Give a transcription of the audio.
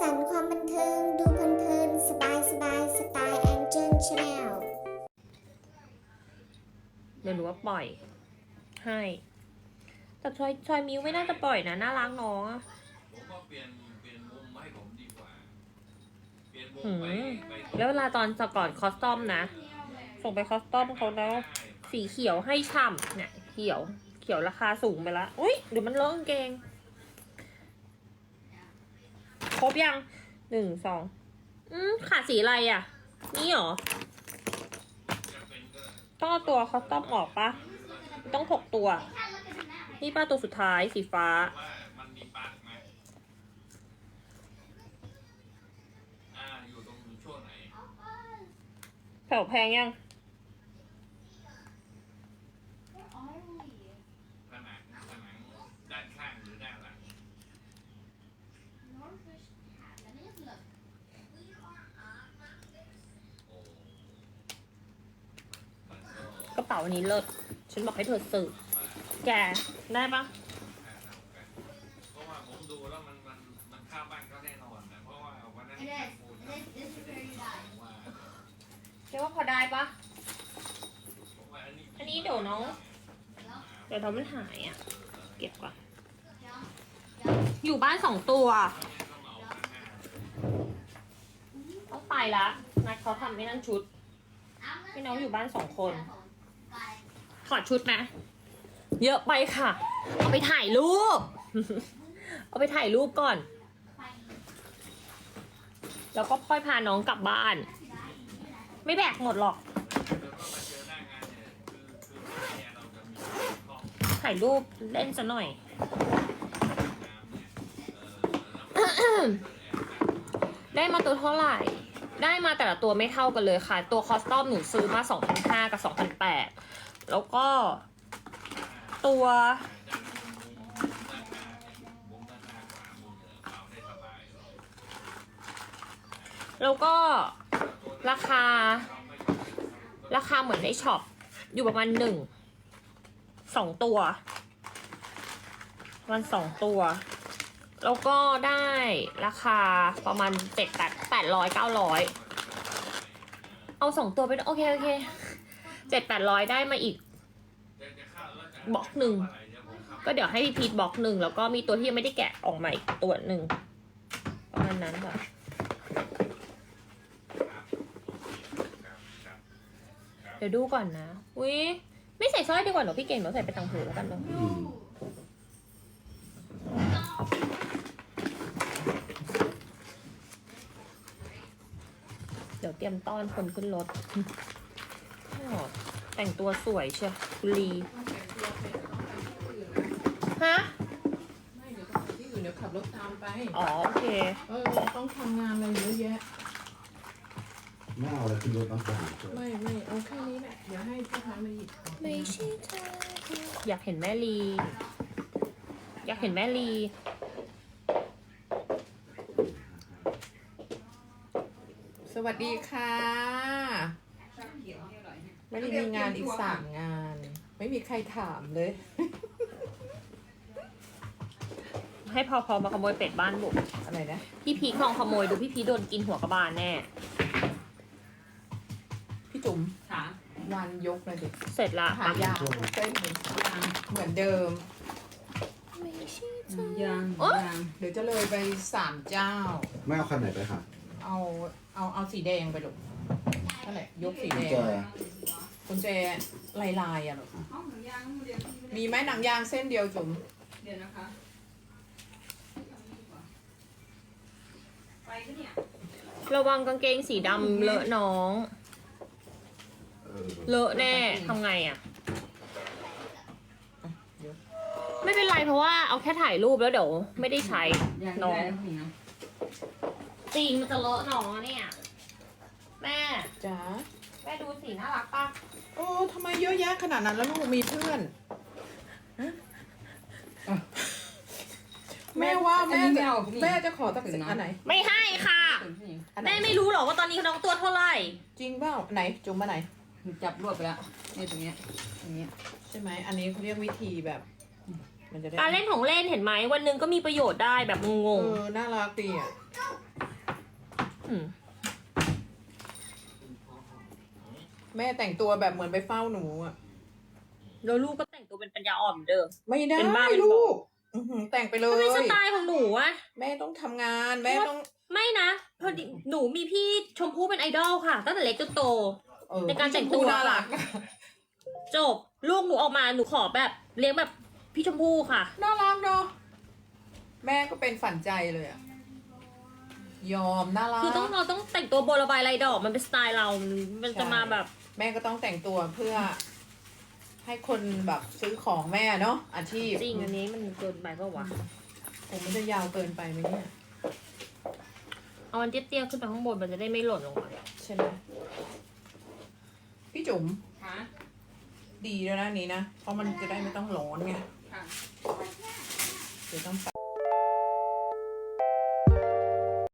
สรรค์ความบันเทิง ดูเพลินๆสบายสบายๆสไตล์แองเจิลชาแนลเดี๋ยวหนูว่าปล่อย ให้ แต่ชอยชอยมิวไม่น่าจะปล่อยนะ น่ารักน้องอะผมว่าเปลี่ยนเปลี่ยนมุมมาให้ผมดีกว่า เปลี่ยนมุมหืไปมไปแล้วเวลาตอนสก่อนคอสตอมนะ ส่งไปคอสตอมเขาแล้ว สีเขียวให้ฉ่ำเนี่ย เขียว เขียวราคาสูงไปละ อุ้ยเดี๋ยวมันเลอะกางเกง ครบยังหนึ่งสองอืมขาดสีอะไรอะ นี่เหรอจะเป็นก็ต้องเอาตัวคอสตอมออกปะต้องหกตัว นี่ป้าตัวสุดท้ายสีฟ้าว่ามันมีปลั๊กไหมอ่าอยู่ตรงช่วงไหนแถวแพงยัง ผนังผนังด้านข้างหรือด้านหลังโอ้มันก็ กระ เป๋าอันนี้เลิศฉันบอกให้เธอซื้อแกได้ปะค่าเท่ากันเพราะว่าผมดูแล้วมันมันมันค่าบ้านเขาแน่นอนนะเพราะว่าวันนั้น It is. พูด It is. It's very nice. ว่าแกว่าพอได้ปะเพราะว่าอันนี้อันนี้เดี๋ยวน้องเดี๋ยวทำมันหายอะ เก็บก่อนอยู่บ้านสองตัวต้องเอาข้างหน้าต้องไปละนัดเขาทำไม่นั่นชุดพี่น้องอยู่บ้านสองคน ถอดชุดไหมเยอะไปค่ะ เอาไปถ่ายรูป เอาไปถ่ายรูปก่อน แล้วก็ค่อยพาน้องกลับบ้าน ไม่แบกหมดหรอกแล้วก็มาเจอหน้างานเนี่ยคือคือเนี่ยเราจะมีห้องถ่ายรูปเล่นซะหน่อยน้ำเนี่ยเออแล้วได้มาตัวเท่าไหร่ ได้มาแต่ละตัวไม่เท่ากันเลยค่ะ ตัวคอสตอมหนูซื้อมา 2,500 กับ 2,800 แล้วก็ ตัวแล้วก็ราคา ราคาเหมือนในช็อป อยู่ประมาณหนึ่งสองตัวประมันสองตัว แล้วก็ได้ราคาประมาณเจ็ดแปดแปดร้อยเก้าร้อยเอาสองตัวไปโอเค โอเค เจ็ดแปดร้อยได้มาอีกบล็อกหนึ่ง ก็เดี๋ยวให้พี่พีทบล็อกหนึ่งแล้วก็มีตัวที่ยังไม่ได้แกะออกมาอีกตัวหนึ่งประมาณนั้นค่ะเดี๋ยวดูก่อนนะ อุ้ยไม่ใส่สร้อยดีกว่าหนูพี่เก่งหนูใส่ไปตังหูแล้วกันเนาะเดี๋ยวเตรียมต้อนคนขึ้นรถอ้อ แต่งตัวสวยเชียวกุลี ฮะ ไม่เดี๋ยวต้องไปที่อื่นเดี๋ยวขับรถตามไป อ๋อ โอเค เออต้องทำงานอะไรเยอะแยะ ไม่เอาอะไรขึ้นรถต้องไปหาเจอไม่ไม่เอาแค่นี้แหละ เดี๋ยวให้พ่อค้ามาหยิบของไม่ใช่เธออยากเห็นแม่ลี อยากเห็นแม่ลี สวัสดีค่ะ ไม่ได้มีงานอีกสามงาน ไม่มีใครถามเลย ให้พอพอมาขโมยเป็ดบ้านบุกอะไรนะพี่พีคลองขโมยดูพี่พีคโดนกินหัวกระบาลแน่ พี่จุ๋มวันยกเลยเด็กเสร็จละหายาเส้นหนึ่งเหมือนเดิมยังโอ๊ยยังเดี๋ยวจะเลยไปสามเจ้า ไม่เอาคันไหนไปค่ะ เอาเอาเอาสีแดงไปลูกนั่นแหละยกสีกุแดญงแจ กุญแจลายลายๆอะลูกห้องหนูยังเดี๋ยวพี่มีไหมหนังยางเส้นเดียวจุ๋มเดี๋ยวนะคะไปก็เนี่ยระวังกางเกงสีดำเลอะน้องเออเลอะแน่ทำไงอะไม่เป็นไรเพราะว่าเอาแค่ถ่ายรูปแล้วเดี๋ยวไม่ได้ใช้ยังน้อง ได้พี่นะจริงมันจะเลอะน้องอะเนี่ย แม่จ๋าแม่ดูสีน่ารักปะ โอ้ทำไมเยอะแยะขนาดนั้นแล้วลูกมีเพื่อน แม่ว่าแม่อันนี้จะไม่เอาพี่ แม่จะขอตักสินอันไหน ไม่ให้ค่ะถึงพี่อันไหนแม่ไม่รู้หรอกว่าตอนนี้น้องตัวเท่าไหร่ จริงเปล่าไหนจุ๋มมาไหนหนูจับรวบไปแล้วนี่ตรงเนี้ยตรงเนี้ยใช่ไหมอันนี้เขาเรียกวิธีแบบ มันจะได้การเล่นของเล่นเห็นไหมวันหนึ่งก็มีประโยชน์ได้แบบงเองอน่ารักดีอะ ๆอืม แม่แต่งตัวแบบเหมือนไปเฝ้าหนูอะแล้วลูกก็แต่งตัวเป็นปัญญาอ่อนเหมือนเดิม ไม่ได้เป็นบ้าเป็นบอ ลูกอื้อหือแต่งไปเลมันย เป็นสไตล์ของหนูอะ แม่ต้องทำงานแม่ต้องไม่นะพอดีหนูมีพี่ชมพู่เป็นไอดอลค่ะ ตั้งแต่เล็กจนโต เออในการแต่งตัวน่ารักจบ ลูกหนูออกมาหนูขอแบบเลี้ยงแบบพี่ชมพู่ค่ะ น่ารักเนาะแม่ก็เป็นฝันใจเลยอะ ยอมน่ารักคือต้องเราต้องแต่งตัวโบระบายลายดอกมันเป็นสไตล์เรา มันจะมาแบบ แม่ก็ต้องแต่งตัวเพื่อ ให้คนแบบซื้อของแม่เนาะอาชีพจริงอันนี้มันเกินไปเปล่าวะผมมันจะยาวเกินไปไหมเนี่ยเอาอันเตี้ยๆขึ้นไปข้างบนมันจะได้ไม่หล่นลงมาใช่ไหมพี่จุ๋มค่ะดีแล้วนะอันนี้นะ เพราะมันจะได้ไม่ต้องร้อนไงค่ะเดี๋ยวต้อง